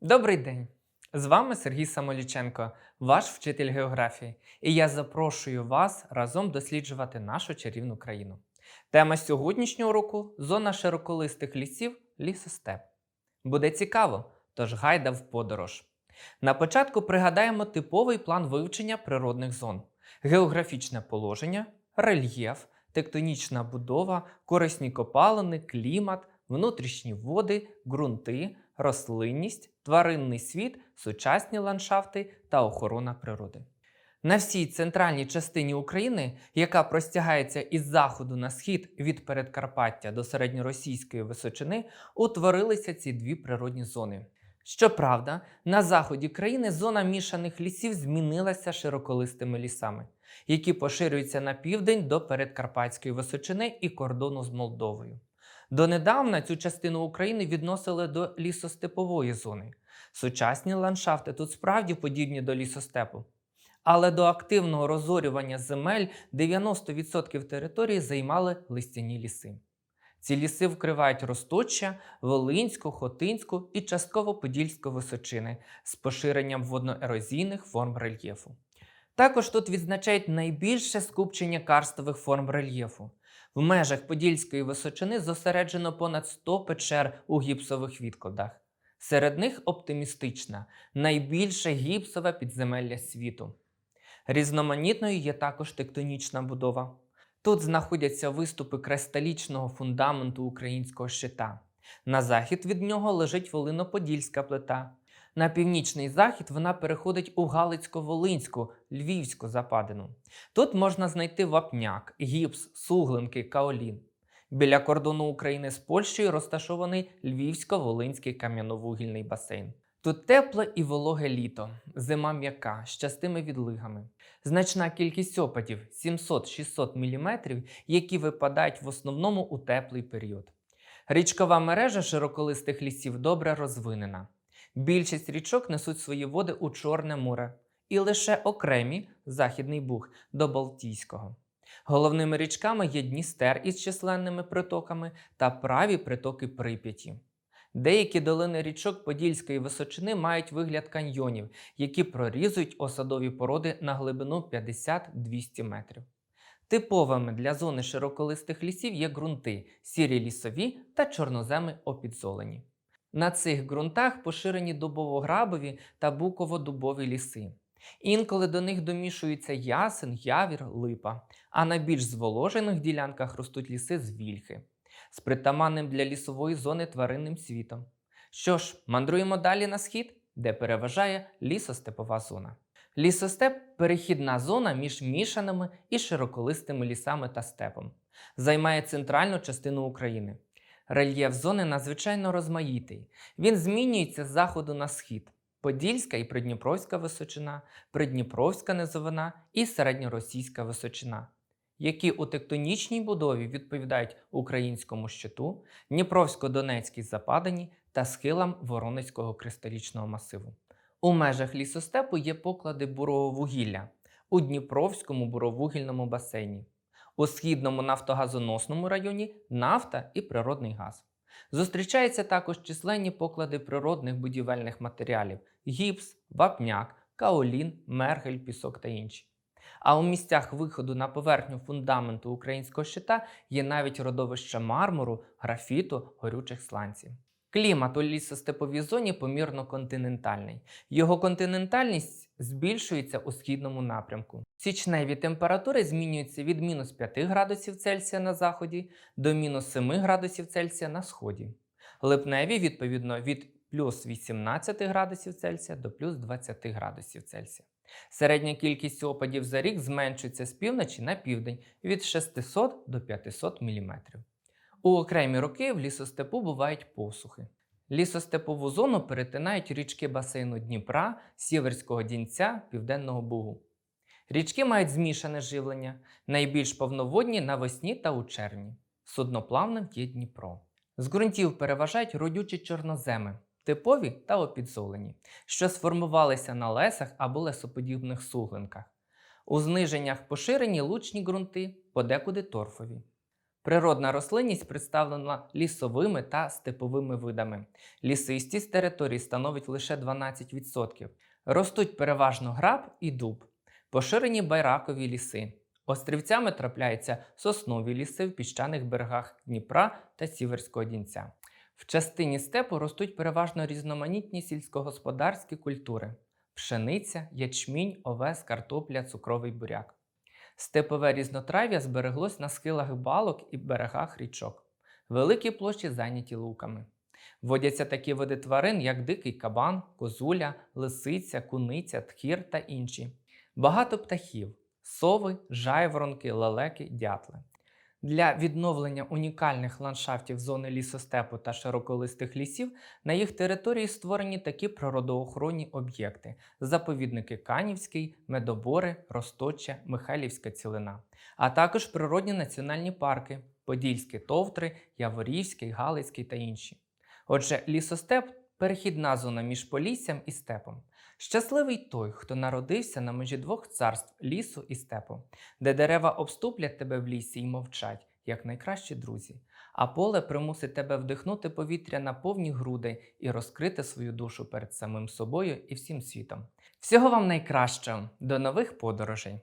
Добрий день! З вами Сергій Самоліченко, ваш вчитель географії, і я запрошую вас разом досліджувати нашу чарівну країну. Тема сьогоднішнього уроку зона широколистих лісів лісостеп. Буде цікаво, тож гайда в подорож. На початку пригадаємо типовий план вивчення природних зон: географічне положення, рельєф, тектонічна будова, корисні копалини, клімат, внутрішні води, ґрунти, рослинність, тваринний світ, сучасні ландшафти та охорона природи. На всій центральній частині України, яка простягається із заходу на схід від Передкарпаття до середньоросійської височини, утворилися ці дві природні зони. Щоправда, на заході країни зона мішаних лісів змінилася широколистими лісами, які поширюються на південь до Передкарпатської височини і кордону з Молдовою. Донедавна цю частину України відносили до лісостепової зони. Сучасні ландшафти тут справді подібні до лісостепу. Але до активного розорювання земель 90% території займали листяні ліси. Ці ліси вкривають Росточчя, Волинську, Хотинську і частково Подільську височини з поширенням водноерозійних форм рельєфу. Також тут відзначають найбільше скупчення карстових форм рельєфу. В межах Подільської височини зосереджено понад 100 печер у гіпсових відкладах. Серед них оптимістична, найбільше гіпсове підземелля світу. Різноманітною є також тектонічна будова. Тут знаходяться виступи кристалічного фундаменту українського щита. На захід від нього лежить Волино-Подільська плита. На північний захід вона переходить у Галицько-Волинську, Львівську западину. Тут можна знайти вапняк, гіпс, суглинки, каолін. Біля кордону України з Польщею розташований Львівсько-Волинський кам'яновугільний басейн. Тут тепле і вологе літо, зима м'яка з частими відлигами. Значна кількість опадів 700-600 мм, які випадають в основному у теплий період. Річкова мережа широколистих лісів добре розвинена. Більшість річок несуть свої води у Чорне море, і лише окремі Західний Буг до Балтійського. Головними річками є Дністер із численними притоками та праві притоки Прип'яті. Деякі долини річок Подільської височини мають вигляд каньйонів, які прорізують осадові породи на глибину 50-200 метрів. Типовими для зони широколистих лісів є ґрунти, сірі лісові та чорноземи опідзолені. На цих ґрунтах поширені дубово-грабові та буково-дубові ліси. Інколи до них домішуються ясен, явір, липа, а на більш зволожених ділянках ростуть ліси з вільхи з притаманним для лісової зони тваринним світом. Що ж, мандруємо далі на схід, де переважає лісостепова зона. Лісостеп перехідна зона між мішаними і широколистими лісами та степом. Займає центральну частину України. Рельєф зони надзвичайно розмаїтий. Він змінюється з заходу на схід. Подільська і Придніпровська височина, Придніпровська низовина і середньоросійська височина, які у тектонічній будові відповідають українському щиту, Дніпровсько-Донецькій западині та схилам Воронезького кристалічного масиву. У межах лісостепу є поклади бурового вугілля у Дніпровському буровугільному басейні, у східному нафтогазоносному районі нафта і природний газ. Зустрічаються також численні поклади природних будівельних матеріалів: гіпс, вапняк, каолін, мергель, пісок та інші. А у місцях виходу на поверхню фундаменту українського щита є навіть родовища мармуру, графіту, горючих сланців. Клімат у лісостеповій зоні помірно континентальний. Його континентальність збільшується у східному напрямку. Січневі температури змінюються від мінус 5 градусів Цельсія на заході до мінус 7 градусів Цельсія на сході. Липневі, відповідно, від плюс 18 градусів Цельсія до плюс 20 градусів Цельсія. Середня кількість опадів за рік зменшується з півночі на південь від 600 до 500 мм. У окремі роки в лісостепу бувають посухи. Лісостепову зону перетинають річки басейну Дніпра, Сіверського Дінця, Південного Бугу. Річки мають змішане живлення, найбільш повноводні навесні та у червні. Судноплавним є Дніпро. З ґрунтів переважають родючі чорноземи, типові та опідзолені, що сформувалися на лесах або лесоподібних суглинках. У зниженнях поширені лучні ґрунти, подекуди торфові. Природна рослинність представлена лісовими та степовими видами. Лісистість території становить лише 12%. Ростуть переважно граб і дуб, поширені байракові ліси. Острівцями трапляються соснові ліси в піщаних берегах Дніпра та Сіверського Дінця. В частині степу ростуть переважно різноманітні сільськогосподарські культури: пшениця, ячмінь, овес, картопля, цукровий буряк. Степове різнотрав'я збереглось на схилах балок і берегах річок. Великі площі зайняті луками. Водяться такі види тварин, як дикий кабан, козуля, лисиця, куниця, тхір та інші. Багато птахів сови, жайворонки, лелеки, дятли. Для відновлення унікальних ландшафтів зони лісостепу та широколистих лісів на їх території створені такі природоохоронні об'єкти: заповідники Канівський, Медобори, Росточа, Михайлівська цілина, а також природні національні парки Подільські товтри, Яворівський, Галицький та інші. Отже, лісостеп перехідна зона між поліссям і степом. Щасливий той, хто народився на межі двох царств лісу і степу, де дерева обступлять тебе в лісі й мовчать, як найкращі друзі, а поле примусить тебе вдихнути повітря на повні груди і розкрити свою душу перед самим собою і всім світом. Всього вам найкращого, до нових подорожей!